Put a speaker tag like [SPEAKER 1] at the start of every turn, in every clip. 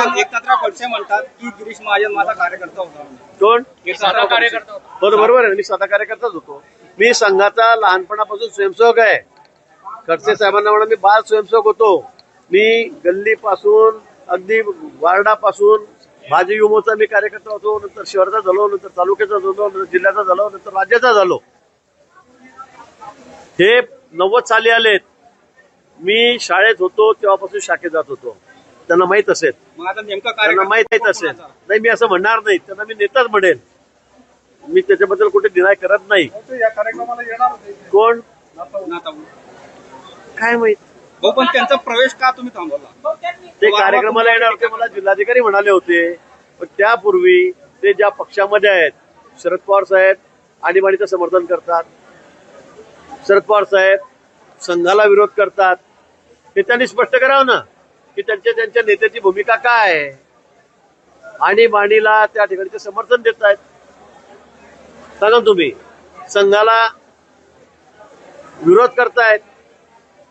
[SPEAKER 1] एकनाथराव खडसे म्हणतात की गिरीश महाजन माझा कार्यकर्ता होता. म्हणून.
[SPEAKER 2] कोण
[SPEAKER 1] एकनाथराव कार्यकर्ता होता.
[SPEAKER 2] बरं बरोबर आहे. मी स्वतः कार्यकर्ताच होतो. मी संघाचा लहानपणापासून स्वयंसेवक आहे. खडसे साहेबांना म्हणा मी बाल स्वयंसेवक होतो. मी गल्लीपासून अगदी वार्डापासून भाजी युमोचा मी कार्यकर्ता होतो नंतर शहराचा झालो नंतर तालुक्याचा झालो नंतर जिल्ह्याचा झालो नंतर राज्याचा झालो. हे नव्वद साली आलेत. मी शाळेत होतो तेव्हापासून शाखेत जात होतो. त्यांना माहीत असेल.
[SPEAKER 1] मग आता नेमका
[SPEAKER 2] त्यांना माहीत असेल? नाही मी असं म्हणणार नाही. त्यांना मी नेताच म्हणेन मी त्याच्याबद्दल कुठे डिनाय करत नाही.
[SPEAKER 1] या कार्यक्रमाला येणार होते
[SPEAKER 2] कोण. काय माहीत?
[SPEAKER 1] पण त्यांचा प्रवेश का तुम्ही थांबवला?
[SPEAKER 2] ते कार्यक्रमाला येणार होते मला जिल्हाधिकारी म्हणाले होते. पण त्यापूर्वी ते ज्या पक्षामध्ये आहेत शरद पवार साहेब आणीबाणीचं समर्थन करतात. शरद पवार साहेब संघाला विरोध करतात. हे त्यांनी स्पष्ट करावं ना? की त्यांच्या त्यांच्या नेत्याची भूमिका काय? आहे माणीला त्या ठिकाणी समर्थन देत आहेत सांगा ना तुम्ही. संघाला विरोध करतायत.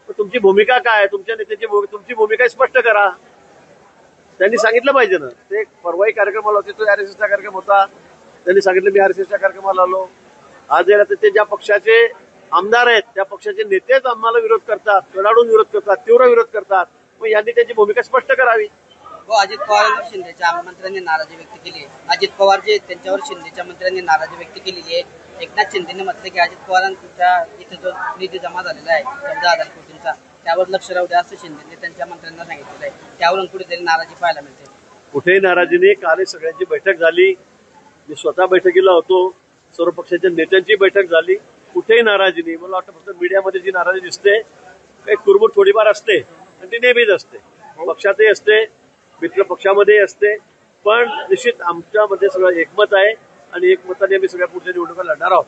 [SPEAKER 2] तर तुमची भूमिका काय? तुमच्या नेत्याची तुमची भूमिका स्पष्ट करा. त्यांनी सांगितलं पाहिजे ना. ते परवाही कार्यक्रमाला होते तो आर एस एसचा कार्यक्रम होता. त्यांनी सांगितलं मी आर एस एसच्या कार्यक्रमाला आलो. आज याला ते ज्या पक्षाचे आमदार आहेत त्या पक्षाचे नेतेच आम्हाला विरोध करतात कडाडून विरोध करतात तीव्र विरोध करतात. मग यांनी त्यांची भूमिका स्पष्ट करावी.
[SPEAKER 3] हो अजित पवारांवर शिंदेच्या मंत्र्यांनी नाराजी व्यक्त केली आहे. अजित पवार जे त्यांच्यावर शिंदेच्या मंत्र्यांनी नाराजी व्यक्त केलेली आहे एकनाथ शिंदेने म्हटलं की अजित पवारांच्या इथे जो निधी जमा झालेला आहे चौदा हजार कोटींचा त्यावर लक्ष राहू द्या असं शिंदेने त्यांच्या मंत्र्यांना सांगितलेलं आहे. त्यावरून कुठेतरी नाराजी पाहायला मिळते.
[SPEAKER 2] कुठेही नाराजी नाही काल सगळ्यांची बैठक झाली. मी स्वतः बैठकीला होतो. सर्व पक्षाच्या नेत्यांची बैठक झाली. कुठेही नाराजी नाही मला वाटतं फक्त मीडियामध्ये जी नाराजी दिसते काही कुरबुर थोडीफार असते. आणि ती नेहमीच असते. पक्षातही असते मित्र पक्षामध्येही असते. पण निश्चित आमच्यामध्ये सगळं एकमत आहे आणि एकमताने आम्ही सगळ्या पुढच्या निवडणुका लढणार आहोत?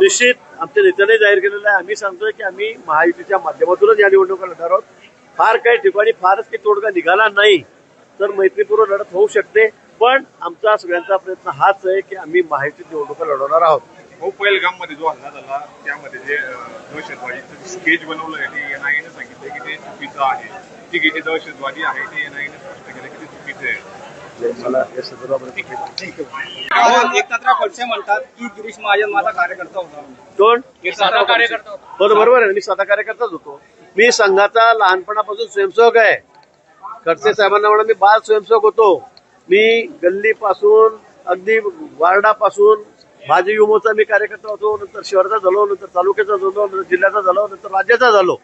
[SPEAKER 2] निश्चित आमच्या नेत्याने जाहीर केलेलं आहे. आम्ही सांगतोय की आम्ही महायुतीच्या माध्यमातूनच या निवडणुका लढणार आहोत. फार काही ठिकाणी फारच काही तोडगा निघाला नाही. तर मैत्रीपूर्व लढत होऊ शकते. पण आमचा सगळ्यांचा प्रयत्न हाच आहे की आम्ही महायुतीत निवडणुका लढवणार आहोत.
[SPEAKER 4] हो पहिलगाममध्ये जो हल्ला झाला त्यामध्ये जे अं, दहशतवादीचं स्केच बनवलं आहे ते एनआयएने सांगितलं की ते चुकीचं आहे. ती जी दहशतवादी आहे ते एनआयएने स्पष्ट केलं की ते चुकीचं आहे.
[SPEAKER 1] हो, एकनाथराव खडसे म्हणतात की गिरीश महाजन माझा कार्यकर्ता होता.
[SPEAKER 2] कोण? बरोबर आहे मी स्वतः कार्यकर्ताच होतो. मी संघाचा लहानपणापासून स्वयंसेवक आहे. खडसे साहेबांना म्हणा मी बाल स्वयंसेवक होतो. मी गल्लीपासून अगदी वार्डापासून भाजी युमोचा मी कार्यकर्ता होतो नंतर शहराचा झालो नंतर तालुक्याचा झालो नंतर जिल्ह्याचा झालो नंतर राज्याचा झालो.